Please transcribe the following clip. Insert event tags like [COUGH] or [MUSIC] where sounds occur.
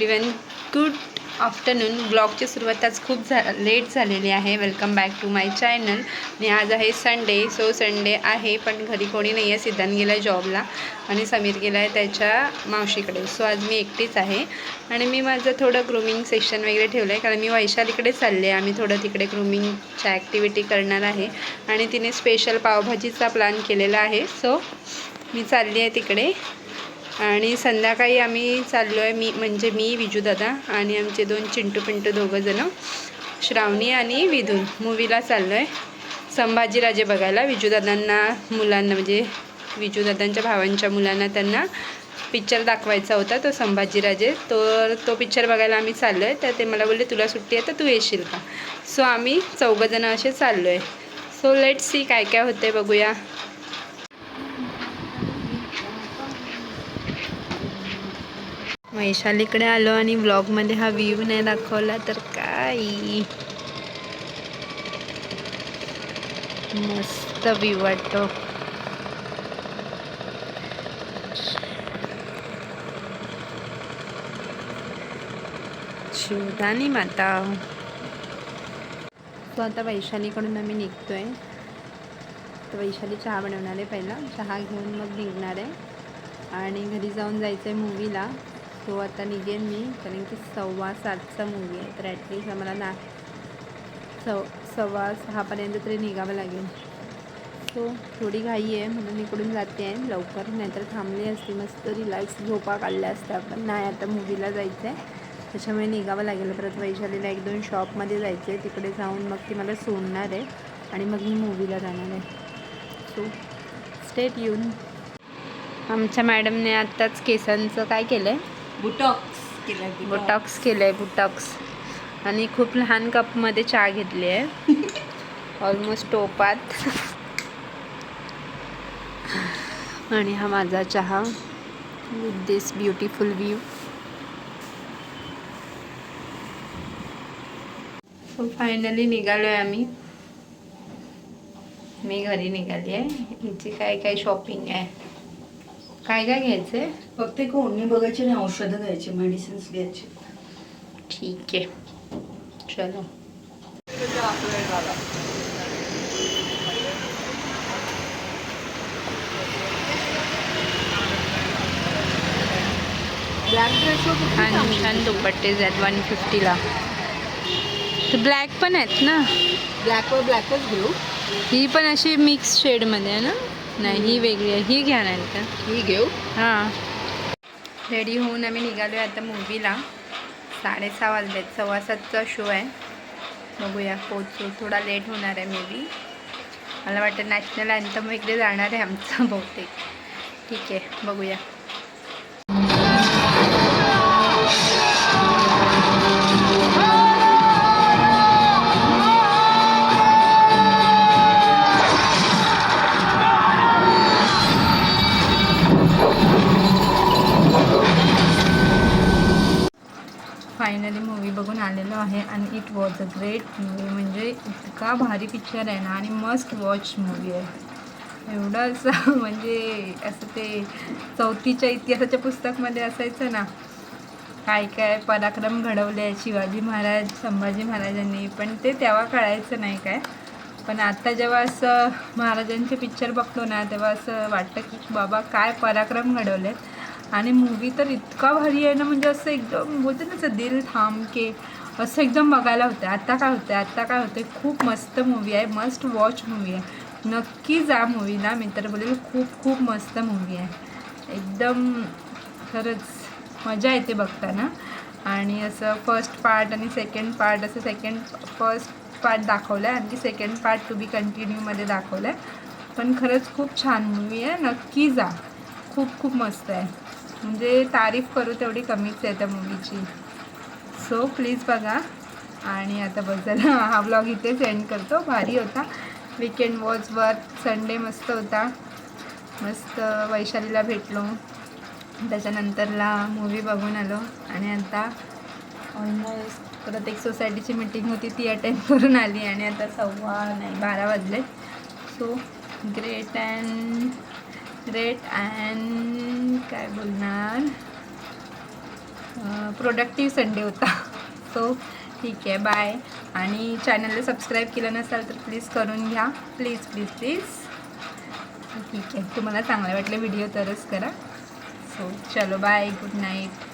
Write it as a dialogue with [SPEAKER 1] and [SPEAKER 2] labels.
[SPEAKER 1] Everyone good afternoon ब्लॉगची सुरुवात आज खूप झा लेट झालेली आहे. Welcome back to my channel आणि आज आहे संडे सो संडे आहे पण घरी कोणी नाही आहे सिद्धांत गेला आहे जॉबला आणि समीर गेला आहे त्याच्या मावशीकडे. सो आज मी एकटीच आहे. आणि मी माझं थोडं ग्रुमिंग सेशन वगैरे ठेवलं आहे कारण मी वैशालीकडे चालले आम्ही थोडं तिकडे ग्रुमिंगच्या ॲक्टिव्हिटी करणार आहे. आणि तिने स्पेशल पावभाजीचा प्लॅन केलेला आहे. सो मी चालली आहे तिकडे. आणि संध्याकाळी आम्ही चाललो आहे मी म्हणजे मी विजूदादा आणि आमचे दोन चिंटू पिंटू दोघंजणं श्रावणी आणि विधून. मूवीला चाललो आहे संभाजीराजे बघायला. विजूदादांना मुलांना म्हणजे विजूदादांच्या भावांच्या मुलांना त्यांना पिक्चर दाखवायचा होता तो संभाजीराजे तर तो पिक्चर बघायला आम्ही चाललो आहे तर ते मला बोलले तुला सुट्टी आहे तर तू येशील का? सो आम्ही चौघंजणं असे चाललो आहे सो लेट सी काय काय होते बघूया. वैशालीकडे आलो आणि ब्लॉगमध्ये हा व्ह्यू नाही दाखवला तर काय? मस्त व्ह्यू वाटतो. शिवदानी माता. तो आता वैशालीकडून आम्ही निघतोय. तर वैशाली चहा बनवणार आहे पहिला. चहा घेऊन मग निघणार आहे. आणि घरी जाऊन जायचं आहे मूवीला सो आता निघेन मी कारण की सव्वा सातचा मूवी आहे. तर ॲटलिस्ट आम्हाला ना सव सव्वा सहापर्यंत तरी निघावं लागेल. सो थोडी घाई आहे म्हणून इकडून जाते. आहे लवकर नाहीतर थांबली असती मस्त रिलॅक्स झोपा काढल्या असत्या. पण नाही आता मूवीला जायचं आहे त्याच्यामुळे निघावं लागेल. परत वैशालीला एक दोन शॉपमध्ये जायचं आहे तिकडे जाऊन मग ती मला सोडणार आहे. आणि मग मी मूवीला जाणार आहे. सो स्टेट येऊन आमच्या मॅडमने आत्ताच केसांचं काय केलं आहे
[SPEAKER 2] बुटॉक्स केला
[SPEAKER 1] बुटॉक्स केलं आहे बुटॉक्स. आणि खूप लहान कपमध्ये चहा घेतली आहे. [LAUGHS] ऑलमोस्ट टोपात. आणि हा माझा चहा. With this beautiful view so finally निघालो आहे आम्ही. मी घरी निघाली आहे हिची काय काय शॉपिंग आहे? काय काय घ्यायचं आहे
[SPEAKER 2] फक्त एक ओढणी बघायची आणि औषधं घ्यायची मेडिसिन्स घ्यायचे.
[SPEAKER 1] ठीक आहे. चलो.
[SPEAKER 2] ब्लॅक ड्रेस
[SPEAKER 1] छान छान दुपट्टेज आहेत वन फिफ्टीला तर ब्लॅक पण आहेत ना?
[SPEAKER 2] ब्लॅकवर ब्लॅकच घेऊ.
[SPEAKER 1] ही पण अशी मिक्स शेडमध्ये आहे ना? नाही ही वेगळी आहे. ही घ्या नाही का?
[SPEAKER 2] ही घेऊ.
[SPEAKER 1] हां. रेडी होऊन आम्ही निघालो आहे आता मूवीला साडेसहा वाजलेत. सव्वा सातचा शो आहे. बघूया पोचू थोडा लेट होणार आहे मे बी मला वाटतं नॅशनल अँथम वगैरे जाणार आहे आमचं बहुतेक. ठीक आहे बघूया. फायनली मूवी बघून आलेलो आहे आणि it was a great movie म्हणजे इतका भारी पिक्चर आहे ना आणि मस्ट वॉच मूवी आहे. एवढं असं [LAUGHS] म्हणजे असं ते चौथीच्या इतिहासाच्या पुस्तकमध्ये असायचं ना. काय काय पराक्रम घडवले आहे शिवाजी महाराज संभाजी महाराजांनी पण ते तेव्हा कळायचं नाही काय. पण आता जेव्हा असं महाराजांचे पिक्चर बघतो ना तेव्हा असं वाटतं की बाबा काय पराक्रम घडवलेत. आणि मूवी तर इतका भारी आहे ना म्हणजे असं एकदम बोलते ना असं दिल थांब के असं एकदम बघायला होतं आता काय होतं आत्ता काय होतं खूप मस्त मूवी आहे. मस्ट वॉच मूवी आहे. नक्की जा मूवीला मी तर बोलेल खूप खूप मस्त मूवी आहे. एकदम खरंच मजा येते बघताना. आणि असं फर्स्ट पार्ट आणि सेकंड पार्ट असं सेकंड फर्स्ट पार्ट दाखवलं आहे आणखी सेकंड पार्ट टू बी कंटिन्यूमध्ये दाखवलं आहे पण खरंच खूप छान मूवी आहे. नक्की जा. खूप खूप मस्त आहे. म्हणजे तारीफ करू तेवढी कमीच आहे त्या मूवीची सो प्लीज बघा. आणि आता बस [LAUGHS] हा ब्लॉग इथेच एंड करतो. भारी होता. विकेंड वॉज वर्थ संडे मस्त होता. मस्त वैशालीला भेटलो. त्याच्यानंतरला मूवी बघून आलो. आणि आता ऑलमोस्ट परत एक सोसायटीची मीटिंग होती. ती अटेंड करून आली. आणि आता सव्वा नाही बारा वाजले. So great and great and काय बोलणार? प्रोडक्टिव्ह संडे होता. [LAUGHS] सो ठीक आहे बाय आणि चॅनलला सबस्क्राईब केलं नसाल तर प्लीज करून घ्या. प्लीज प्लीज प्लीज ठीक आहे तुम्हाला चांगलं वाटलं व्हिडिओ तरच करा. सो चलो बाय गुड नाईट